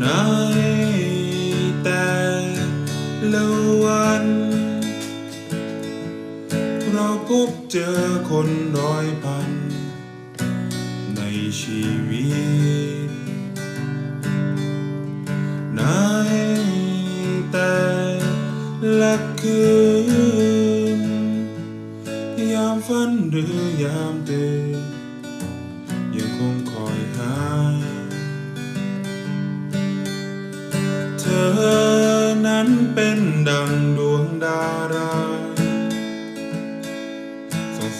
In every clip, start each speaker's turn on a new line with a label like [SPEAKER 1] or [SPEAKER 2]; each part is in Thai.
[SPEAKER 1] ในแต่ละวัน เราพบเจอคนร้อยพัน ในชีวิต ในแต่ละคืน ยามฝันหรือยามตื่น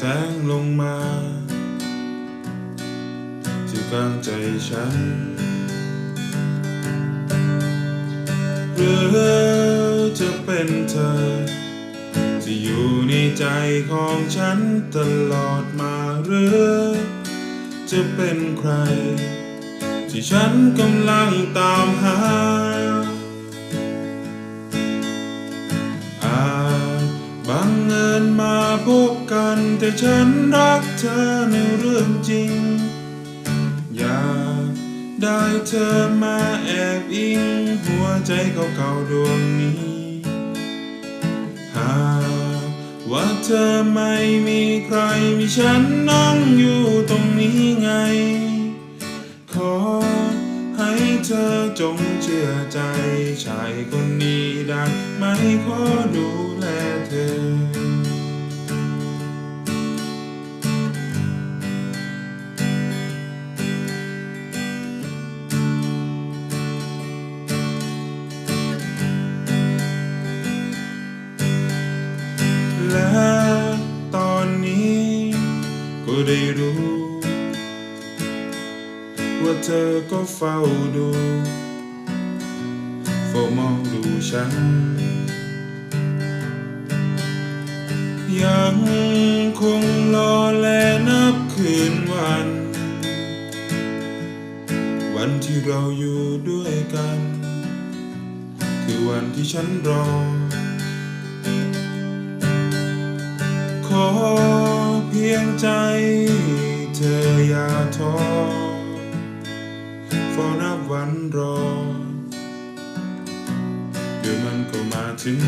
[SPEAKER 1] แสงลงมา ที่กลางใจฉันหรือจะเป็นเธอ ที่อยู่ในใจของฉันตลอดมาหรือ จะเป็นใคร ที่ฉันกำลังตามหา ฉันรักเธอในเรื่องจริง อยากได้เธอมาแอบอิง หัวใจเก่าๆดวงนี้ หากว่าเธอไม่มีใครมีฉันนั่งอยู่ตรงนี้ไง ขอให้เธอจงเชื่อใจชายคนนี้ได้ไหมขอดู ได้รู้ ว่าเธอก็เฝ้าดูเฝ้ามองดูฉัน ยังคงรอและนับคืนวัน วันที่เราอยู่ด้วยกัน คือวันที่ฉันรอ ใจเธออย่าท้อเฝ้านับวันรอเดี๋ยวมันก็มาถึง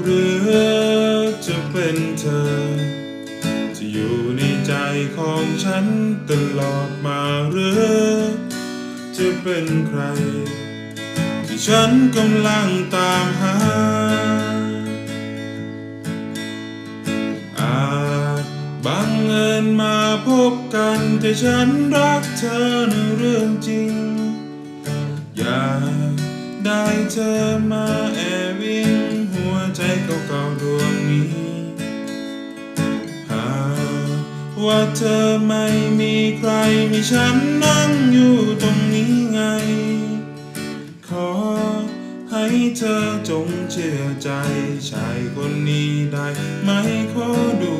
[SPEAKER 1] หรือจะเป็นเธอที่อยู่ในใจของฉันตลอดมาหรือ จะเป็นใคร ที่ฉันกำลังตามหา บังเอิญมาพบกันแต่ฉันรักเธอในเรื่องจริง อยากได้เธอมาแอบอิงหัวใจเก่าๆดวงนี้หากว่าเธอไม่มีใครมีฉันนั่งอยู่ตรงนี้ไง ขอให้เธอจงเชื่อใจชายคนนี้ได้ไหมขอดู